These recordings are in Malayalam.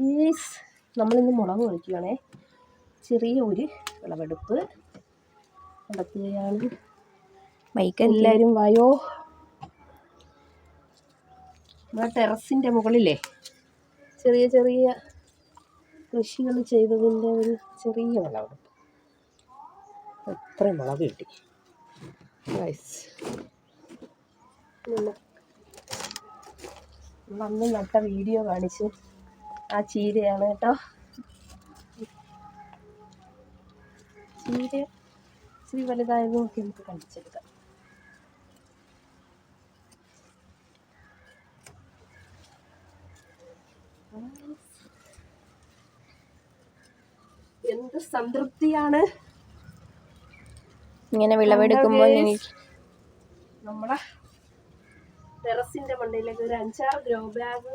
യേസ് നമ്മളിന്ന് മുളക് പൊളിക്കുകയാണേ ചെറിയ ഒരു വിളവെടുപ്പ്. നടത്തുകയാണ് മൈക്ക് എല്ലാവരും വായോ? നമ്മുടെ ടെറസിന്റെ മുകളിലേ ചെറിയ ചെറിയ കൃഷികൾ ചെയ്തതിന്റെ ഒരു ചെറിയ വിളവെടുപ്പ്. എത്ര മുളക് കിട്ടി. ഗൈസ് നമ്മൾ അന്ന് നട്ട വീഡിയോ കാണിച്ച് ആ ചീരയാണ് കേട്ടോ ചീര ഇച്ചിരി വലുതായത് നോക്കി നമുക്ക് കണ്ടിച്ചെടുക്കാം എന്ത് സംതൃപ്തിയാണ് ഇങ്ങനെ വിളവെടുക്കുമ്പോൾ. നമ്മളെ ടെറസിന്റെ മണ്ടയിലേക്ക് ഒരു അഞ്ചാറ് ഗ്രോ ബാഗ്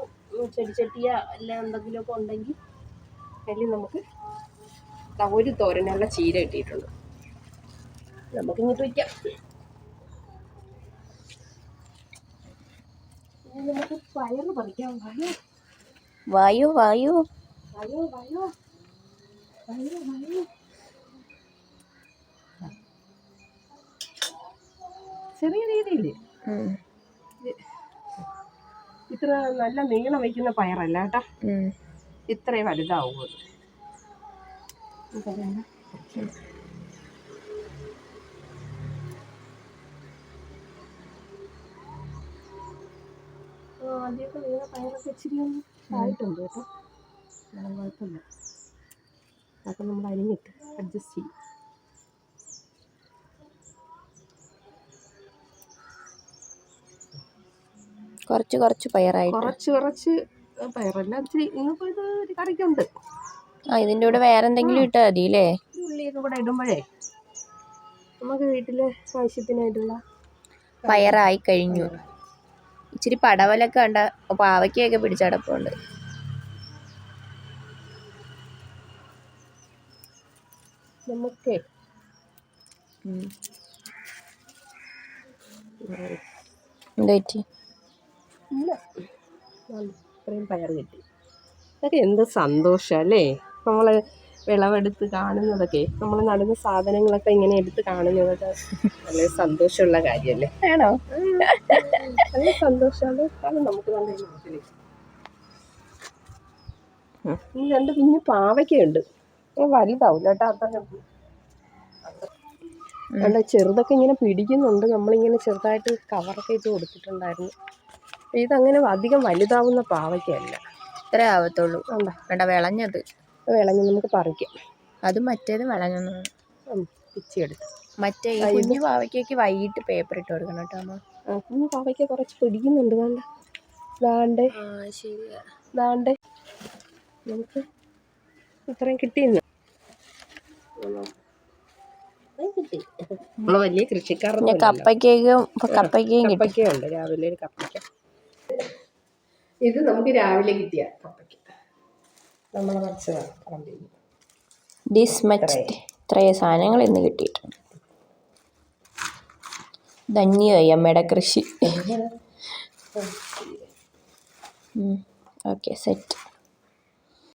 ചെടിച്ചട്ടിയ അല്ല എന്തെങ്കിലുമൊക്കെ ഉണ്ടെങ്കിൽ അതിൽ നമുക്ക് ഒരു തോരനുള്ള ചീര കിട്ടിയിട്ടുണ്ട്. നമുക്ക് ഇങ്ങോട്ട് വയ്ക്കാം നമുക്ക് പയറ് പറിക്കാം വയോ വായു വായു. വായോ വായോ. വായോ വായോ. ചെറിയ രീതിയിൽ ഇത്ര നല്ല നീളം വയ്ക്കുന്ന പയറല്ല കേട്ടാ. ഇത്രേ വലുതാവും അത്. ആദ്യമൊക്കെ വീണ പയറൊക്കെ ഇച്ചിരി ഒന്ന് ആയിട്ടുണ്ട് കേട്ടോ. കുഴപ്പമില്ല. അതൊക്കെ നമ്മൾ അരിഞ്ഞിട്ട് അഡ്ജസ്റ്റ് ചെയ്യും. കുറച്ച് കുറച്ച് പയറായിട്ട്. കുറച്ച് കുറച്ച് പയറല്ല ഇച്ചിരി ഇന്നിപ്പോൾ ഇത് ഒരു കറിക്കുണ്ട്. ആ ഇതിന്റെ കൂടെ വേറെ എന്തെങ്കിലും ഇട്ടാൽ മതി അല്ലേ ഈ കൂടെ ഇടുമ്പോഴേ നമുക്ക് വീട്ടിലെ ആവശ്യത്തിനായിട്ടുള്ള പയറായി കഴിഞ്ഞു. ഇച്ചിരി പടവലൊക്കെ കണ്ട പാവയ്ക്കൊക്കെ പിടിച്ചടപ്പുണ്ട് നമുക്ക് എന്താ പറ്റി ഇല്ല. ഇത്രയും പയർ കിട്ടി. അതൊക്കെ എന്ത് സന്തോഷം അല്ലേ? നമ്മൾ വിളവെടുത്ത് കാണുന്നതൊക്കെ നമ്മൾ നടുന്ന സാധനങ്ങളൊക്കെ ഇങ്ങനെ എടുത്ത് കാണുന്നതൊക്കെ നല്ല സന്തോഷമുള്ള കാര്യമല്ലേ? ആണോ? നല്ല സന്തോഷമാണ്. അത് നമുക്ക് നല്ല ഈ രണ്ട് കുഞ്ഞു പാവയ്ക്കുണ്ട് വലുതാവില്ല കേട്ടോ അത്ര അല്ല ചെറുതൊക്കെ ഇങ്ങനെ പിടിക്കുന്നുണ്ട്. നമ്മളിങ്ങനെ ചെറുതായിട്ട് കവറൊക്കെ ഇട്ട് കൊടുത്തിട്ടുണ്ടായിരുന്നു. ഇതങ്ങനെ അധികം വലുതാവുന്ന പാവയ്ക്കല്ല ഇത്ര ആവത്തുള്ളൂ. കണ്ടോ വേണ്ട വിളഞ്ഞത്. വിളഞ്ഞ് നമുക്ക് പറിക്കാം. അത് മറ്റേത് വിളഞ്ഞു പിച്ചിയെടുത്ത് മറ്റേ ഈ കുഞ്ഞു പാവയ്ക്കൊക്കെ വൈകിട്ട് പേപ്പർ ഇട്ട് കൊടുക്കണം കേട്ടോ അമ്മ. ആ കുഞ്ഞു പാവയ്ക്ക കുറച്ച് പിടിക്കുന്നുണ്ട് വേണ്ട. ദാണ്ട്. ശരിയാ. ദാണ്ട്. നമുക്ക് ഇത്രയും കിട്ടിയിരുന്നു കിട്ടി നമ്മൾ വലിയ കൃഷിക്കാരൻ കപ്പയ്ക്കും കപ്പയ്ക്കേക്കും കപ്പയ്ക്കുണ്ട് ഉണ്ട്. രാവിലെ ഒരു കപ്പയ്ക്ക. ഇത് നമുക്ക് രാവിലെ കിട്ടിയ കപ്പയ്ക്ക്. നമ്മൾ പറമ്പിൽ മച്ച് ഇത്രയും. സാധനങ്ങൾ ഇന്ന് കിട്ടിയിട്ടുണ്ട്. ധന്യമായി അമ്മയുടെ കൃഷി. Okay set